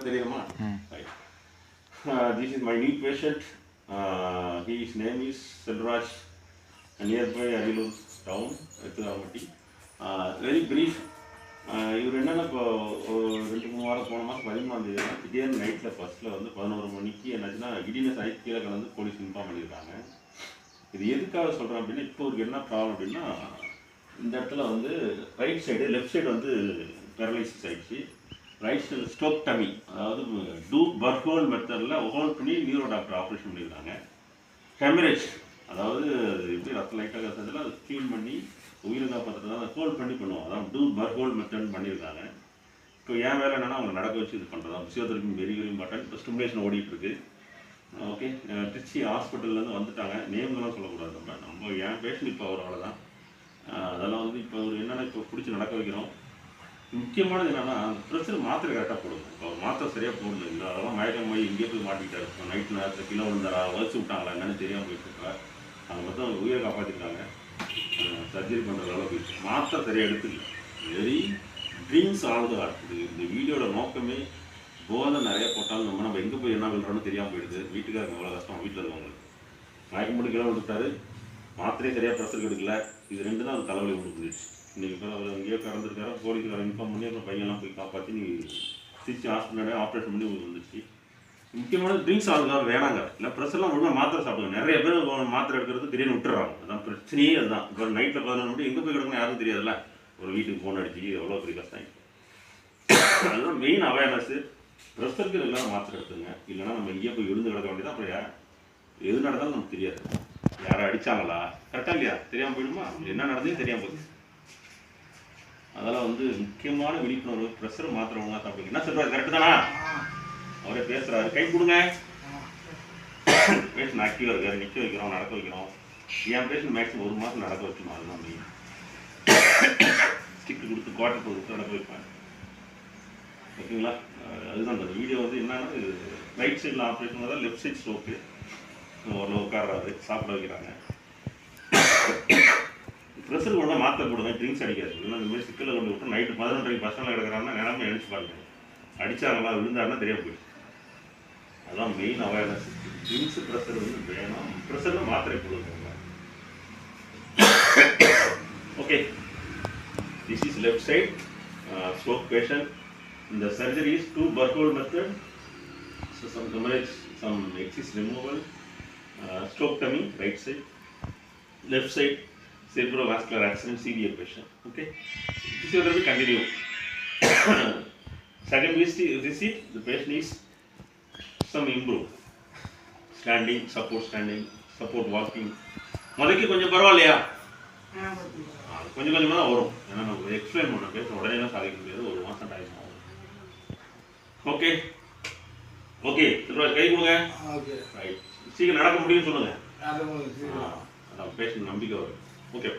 இப்போ தெரியுமா? This is my new patient his name is Selvaraj nearby Ariyalur town எத்துகாமட்டி very brief இவர் என்னென்னா இப்போ ரெண்டு மூணு வாரம் போன மாதம் பதிமூணாம் தேதி திடீர்னு நைட்டில் ஃபஸ்ட்டில் வந்து பதினோரு மணிக்கு என்னாச்சுன்னா கிடீனஸ் ஆகி கீழே கலந்து போலீஸ் இன்ஃபார்ம் பண்ணியிருக்காங்க. இது எதுக்காக சொல்கிறேன் அப்படின்னா இப்போ ஒரு என்ன ப்ராப்ளம் அப்படின்னா இந்த இடத்துல வந்து ரைட் சைடு லெஃப்ட் சைடு வந்து பேரலைசிஸ் ஆயிடுச்சு. ரைட் ஸ்டோக் டமி அதாவது டூ பர்ஹோல் மெத்தடில் ஹோல் பண்ணி நியூரோ டாக்டர் ஆப்ரேஷன் பண்ணியிருக்காங்க. ஹெமரேஜ் அதாவது எப்படி ரத்த லைட்டாக கசத்தில் அதை க்ளீன் பண்ணி உயிரை காப்பாற்றுறது அதை ஹோல்ட் பண்ணி பண்ணுவோம். அதான் டூ பர்ஹோல் மெத்தட் பண்ணியிருக்காங்க. இப்போ என் வேலை என்னென்னா அவங்க நடக்க வச்சு இது பண்ணுறது தான் ஃபிசியோதெரப்பி வெரி வெரி இம்பார்ட்டன்ட் இப்போ ஸ்டிமுலேஷன் ஓடிட்டுருக்கு ஓகே திருச்சி ஹாஸ்பிட்டல்லேருந்து வந்துட்டாங்க. நேம்லாம் சொல்லக்கூடாது நம்ம. நம்ம என் பேஷண்ட் இப்போ அவர் அவ்வளோதான் அதெல்லாம் வந்து இப்போ ஒரு என்னென்ன இப்போ பிடிச்சி நடக்க வைக்கிறோம். முக்கியமானது என்னன்னா அந்த ப்ரெஷர் மாத்திரை கரெக்டாக போடுங்க. அவர் மாத்திரை சரியாக போடல இல்லை அதெல்லாம் மயக்கம் போய் இங்கே போய் மாட்டிக்கிட்டாரு. இப்போ நைட் நேரத்தில் கிலோ விழுந்தாரா வச்சு விட்டாங்களா என்னன்னு தெரியாமல் போயிட்டு இருக்கா அவங்க மொத்தம் அவங்க உயிரை காப்பாற்றிருக்காங்க சர்ஜரி பண்ணுற அளவுக்கு போயிடுச்சு மாத்திரை சரியாக எடுத்துக்கல. வெரி ட்ரீம்ஸ் ஆகுது இது இந்த வீடியோட நோக்கமே போதை நிறைய போட்டாலும் நம்ம நம்ம எங்கே போய் என்ன பண்ணுறோன்னு தெரியாமல் போயிடுது. வீட்டுக்காரங்க எவ்வளோ கஷ்டம் வீட்டில் இருக்கவங்களுக்கு. மயக்கம் போட்டு கிலோ கொடுத்தாரு மாத்திரையே சரியாக ப்ரெஷருக்கு எடுக்கல. இது ரெண்டு தான் அது தலைவலி கொடுத்துருச்சு இன்றைக்கி இப்போ அவர் எங்கேயோ கறந்துருக்காரு போலீஸ்கார இன்ஃபார்ம் பண்ணி அப்புறம் பையன்லாம் போய் காப்பாற்றி நீ திருச்சி ஹாஸ்பிட்டலே ஆப்ரேஷன் பண்ணி உங்களுக்கு வந்துச்சு முக்கியமான ட்ரிங்க்ஸ் ஆளுக்காக வேணாங்க. இல்லை ப்ரெஷர்லாம் ஒழுங்காக மாத்திரை சாப்பிடுங்க. நிறைய பேர் மாத்திரை எடுக்கிறது திடீர்னு விட்டுறாங்க. அதான் பிரச்சனையே அதுதான். இப்போ நைட்டில் பதினொன்று மணி எங்கே போய் கிடக்கணும் யாரும் தெரியாதுல்ல. ஒரு வீட்டுக்கு ஃபோன் அடிச்சு எவ்வளோ பெரிய கஷ்டம் அதுதான் மெயின் அவேர்னஸ் ப்ரெஷருக்கு எல்லாம் மாத்திரை எடுத்துங்க. இல்லைன்னா நம்ம இங்கே போய் விழுந்து கிடக்க வேண்டியதான் அப்புறம் எது நடந்தாலும் நமக்கு தெரியாது. யாரை அடிச்சாங்களா? கரெக்டா இல்லையா? தெரியாமல் போயிடுமா? என்ன நடந்தது தெரியாமல் போகுது. அதெல்லாம் வந்து முக்கியமான விழிப்புணர்வு ப்ரெஷர் மாத்திரவங்க தான் என்ன சொல்றாரு? கரெக்டு தானா? அவரே பேசுறாரு. கை கொடுங்க. பேஷண்ட் ஆக்டிவாக இருக்காரு. நிற்க வைக்கிறோம் நடக்க வைக்கிறோம். என் பேஷண்ட் மேக்ஸிமம் ஒரு மாதம் நடக்க வச்சுமா அதுதான் மெயின் ஸ்டிக்கு கொடுத்து குவாட்டர் கொடுத்து நடக்க வைப்பேன் ஓகேங்களா அதுதான் அந்த வீடியோ வந்து என்னன்னா ரைட் சைடில் ஆப்ரேஷன் தான் லெஃப்ட் சைட் ஸ்ட்ரோக்கு ஓரளவு உட்கார்றாரு சாப்பிட வைக்கிறாங்க. ப்ரெஷர் கூட மாற்ற போடுங்க ட்ரிங்க்ஸ் அடிக்காது. இல்லைன்னா இந்த மாதிரி சிக்கலில் கொண்டு விட்டு நைட்டு பதினொன்றரைக்கு பசங்க கிடக்கிறாங்கன்னா நிலமை நினச்சி பாருங்க. அடித்தாங்களா விழுந்தாருன்னா தெரியாம போயிடுச்சு. அதான் மெயின் அவேர்னஸ் ட்ரிங்க்ஸ் ப்ரெஷர் வந்து வேணாம். ப்ரெஷரில் மாத்திரை போடுங்க. Okay this is left side stroke patient இந்த surgery is two burr hole method So some hemorrhage, some excess removal, stroke tummy, right side, left side, cerebrovascular accident, severe patient. Okay, this is will continue. Second visit, visit, the patient is some improve. Standing, support standing, support walking. முதக்கு கொஞ்சம் பரவாயில்லையா கொஞ்சம் கொஞ்சமாக தான் வரும் ஏன்னா நம்ம explain பண்ண பேச உடனே சாதிக்க முடியாது ஒரு மாதம் டைம் ஆகும் ஓகே ஓகே செல்வராஜ் கை கொடுங்க ஓகே ரைட் சீக்கிரம் நடக்க முடியும்னு சொல்லுங்க. அது உங்களுக்கு ஆ, அதான் பேஷண்ட் நம்பிக்கை வரும். ஓகே